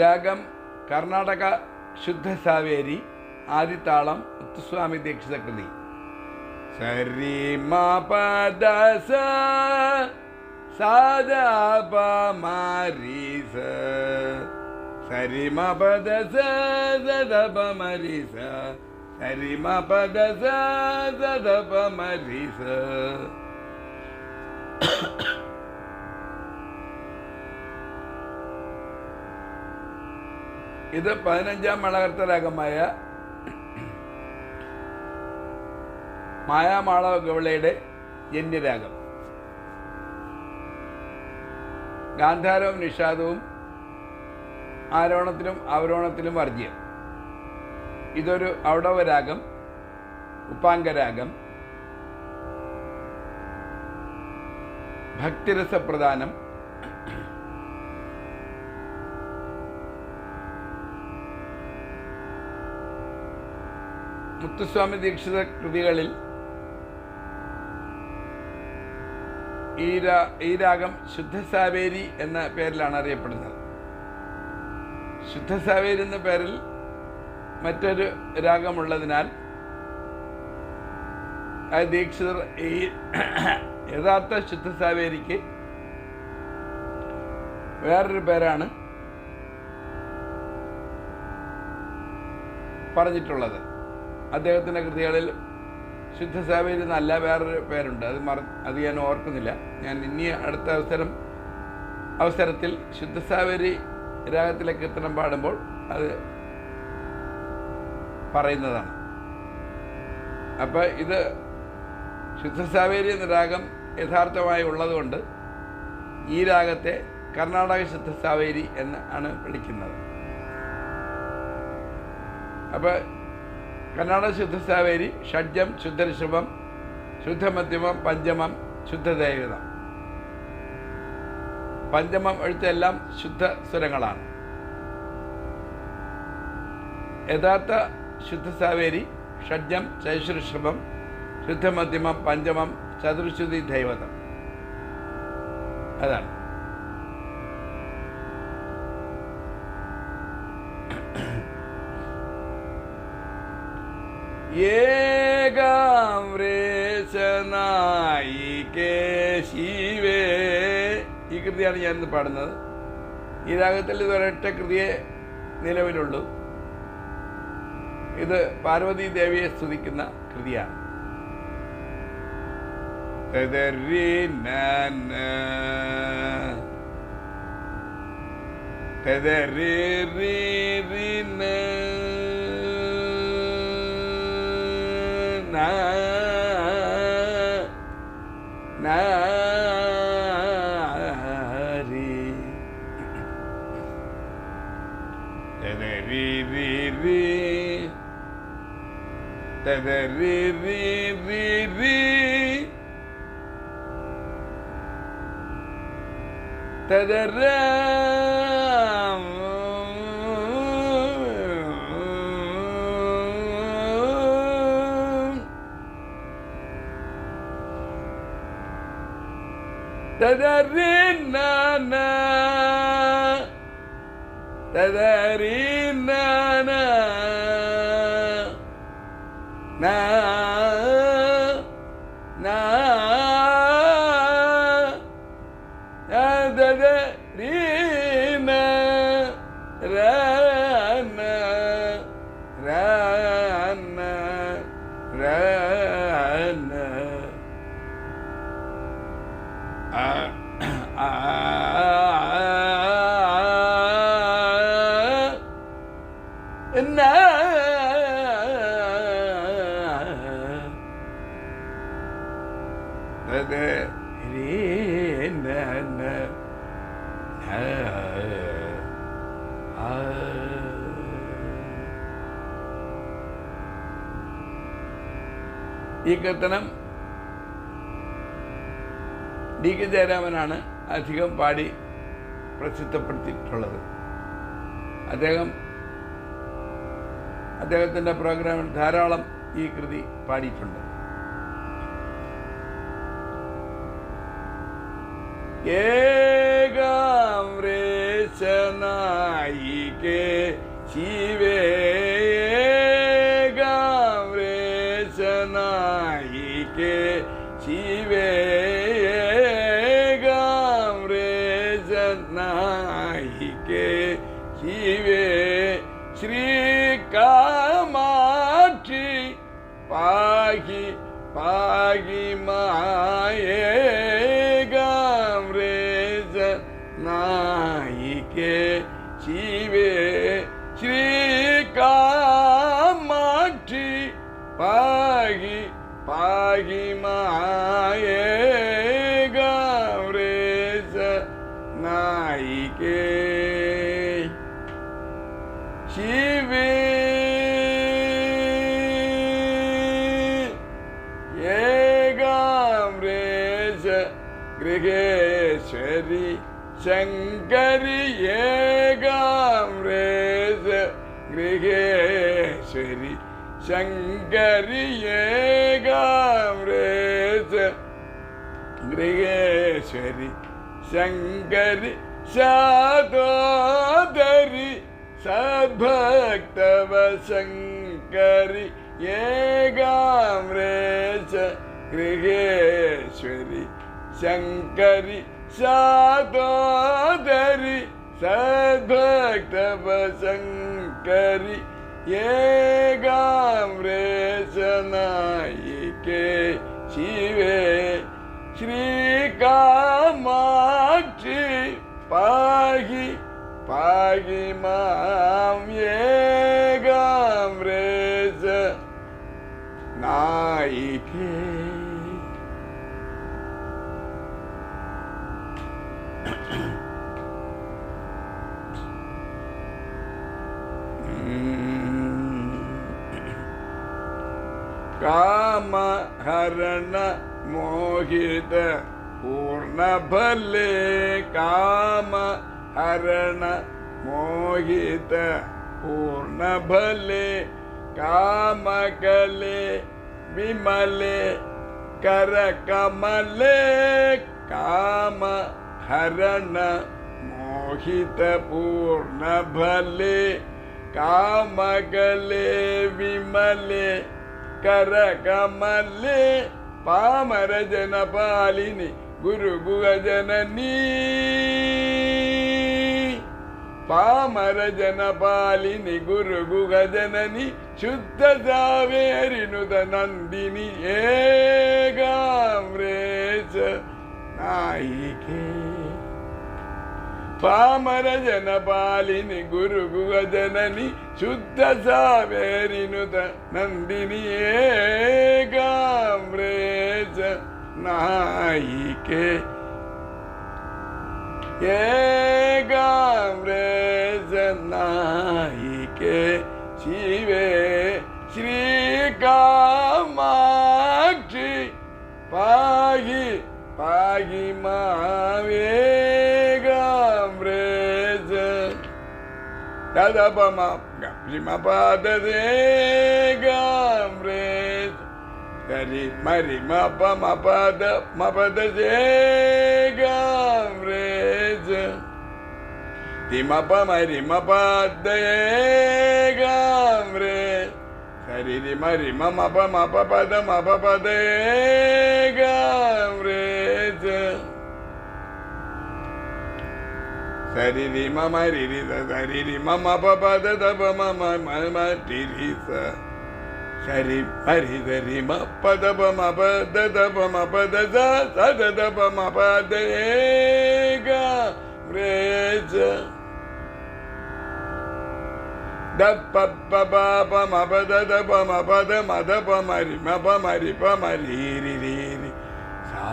രാഗം കർണാടക ശുദ്ധ സാവേരി ആദിത്താളം മുത്തുസ്വാമി ദീക്ഷിത കൃതി സരി മ പദ സ സാദ പ മരി സ സരി മ പദ സ സദ പ മരി സ സരി മ പദ ഇത് പതിനഞ്ചാം മണകർത്തരാഗമായ മായാമാളവ ഗവളയുടെ ജന്യരാഗം. ഗാന്ധാരവും നിഷാദവും ആരോഹണത്തിലും അവരോഹണത്തിലും വർജ്യം ഇതൊരു ഔടവരാഗം ഉപ്പാംഗരാഗം ഭക്തിരസപ്രധാനം മുത്തുസ്വാമി ദീക്ഷിത കൃതികളിൽ ഈ ഈ രാഗം ശുദ്ധസാവേരി എന്ന പേരിലാണ് അറിയപ്പെടുന്നത്. ശുദ്ധസാവേരി എന്ന പേരിൽ മറ്റൊരു രാഗമുള്ളതിനാൽ ദീക്ഷിതർ ഈ യഥാർത്ഥ ശുദ്ധസാവേരിക്ക് വേറൊരു പേരാണ് പറഞ്ഞിട്ടുള്ളത്. അദ്ദേഹത്തിന്റെ കൃതികളിൽ ശുദ്ധസേവയിൽ നല്ല വേറൊരു പേരുണ്ട്. അത് മറ അത് ഞാൻ ഓർക്കുന്നില്ല. ഞാൻ ഇനി അടുത്ത അവസരം അവസരത്തിൽ ശുദ്ധ സാവേരി രാഗത്തിലെ കീർത്തനം പാടുമ്പോൾ അത് പറയുന്നതാണ്. അപ്പോൾ ഇത് ശുദ്ധസാവേരി എന്ന രാഗം യഥാർത്ഥമായി ഉള്ളതുകൊണ്ട് ഈ രാഗത്തെ കർണാടക ശുദ്ധസാവേരി എന്ന് ആണ് വിളിക്കുന്നത്. അപ്പോൾ കർണാടക ശുദ്ധ സാവേരി ഷഡ്ജം ശുദ്ധഋഷഭം ശുദ്ധമധ്യമം പഞ്ചമം ശുദ്ധദേവിതം. പഞ്ചമം എഴുത്തെല്ലാം ശുദ്ധ സ്വരങ്ങളാണ്. യഥാർത്ഥ ശുദ്ധ സാവേരി ഷഡ്ജം ചൈശ്വഋഷഭം ശുദ്ധമധ്യമം പഞ്ചമം ചതുർശുദ്ധി ദൈവതം. അതാണ്. ഏകാമ്രേശനായികേ ശിവേ. ഈ കൃതിയാണ് ഞാൻ ഇന്ന് പാടുന്നത്. ഈ രാഗത്തിൽ ഇതൊരൊറ്റ കൃതിയെ നിലവിലുള്ളൂ. ഇത് പാർവതി ദേവിയെ സ്തുതിക്കുന്ന കൃതിയാണ്. തദരി Tenerife, Tenerife, Tenerife, Tenerife. Da da na na. ததரீன ததரீன ഈ കീർത്തനം ഡി കെ ജയരാമനാണ് അധികം പാടി പ്രസിദ്ധപ്പെടുത്തിയിട്ടുള്ളത്. അദ്ദേഹം അദ്ദേഹത്തിന്റെ പ്രോഗ്രാമിൽ ധാരാളം ഈ കൃതി പാടിയിട്ടുണ്ട്. ഏകാം രേശനായി നായികേ ശിവേ pague, pague ma. शंकर ये गृह गृहेश्वरी शङ्कर्येकाम्रेश गृहेश्वरि शङ्कर्येकाम्रेश गृहेश्वरि शङ्करि शातोदरि सद्भक्तव शङ्करि एकाम्रेश गृहेश्वरी शंकरी சாதோதரி சத்பக்தபசங்கரி ஏகாம்ரேசநாயிகே சிவே ஸ்ரீகாமாட்சி பாகி பாகி மாம் ஏ കാമഹരണ മോഹിത പൂർണഫലേ കാമഹരണ മോഹിത പൂർണഫലേ കാമകലേ വിമലേ കരകമലേ കാമഹരണ മോഹിത പൂർണഫലേ കാമകലേ വിമലേ കരകമലേ പാമരജന പാലിനി ഗുരു ഗുഹജനനീ പാമരജന പാലിനി ഗുരു ഗുഹജനനി ശുദ്ധ ജാവേരിനുത നന്ദിനി ഏകാമ്രേശ നായികേ. ಪಾಮರ ಜನ ಪಾಲಿನಿ ಗುರುಗುವ ಜನನಿ ಶುದ್ಧ ಸಾವಿರಿನುತ ನಂದಿನಿಯೇ ಕಾಮ್ರೇಜ ನಾಯಿಕೆ. ಏಕಾಮ್ರೇಜ ನಾಯಿಕೆ ಶಿವೆ ಶ್ರೀಕಾಮಾಕ್ಷಿ ಪಾಗಿ ಪಾಗಿ ಮಾವೇ. கதபமபதே காம்ரேத் கரி மரி மப மபத மபதே காம்ரேத் திமப மரி மபதே காம்ரேத் கரி மரி மப மப பத மப பதே காம்ரேத் సరి రి మమ రిరి సరి రి మమ పద దబ మమ మమ రిరి స సరి పరి సరి మ పద బ మ పద దబ మ పద స సద దబ మ పద ఏగ మ్రేజ దప్ప పబ ప మ పద దబ మ పద మ దబ మరి మ ప మరి ప మరి రి రి రి సా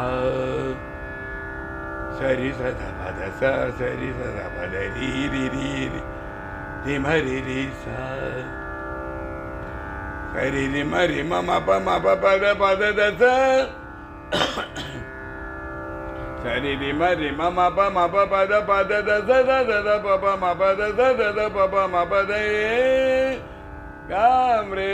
सरी सदा पद सा सरी सदा पद री री री री री मरी री स सरी री मरी म म प म प पद पद स सरी री मरी म म प म प पद पद दस द द द प प म प द द द द प प म प द ए काम रे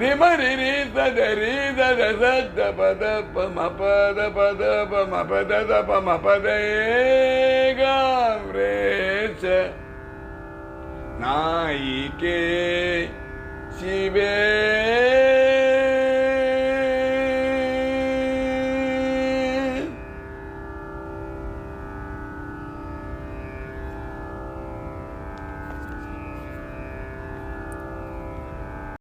रे म रे रे स द रे द द स द प द प म प द प द प म प द द प म प द ए ग रे च नायिके शिवे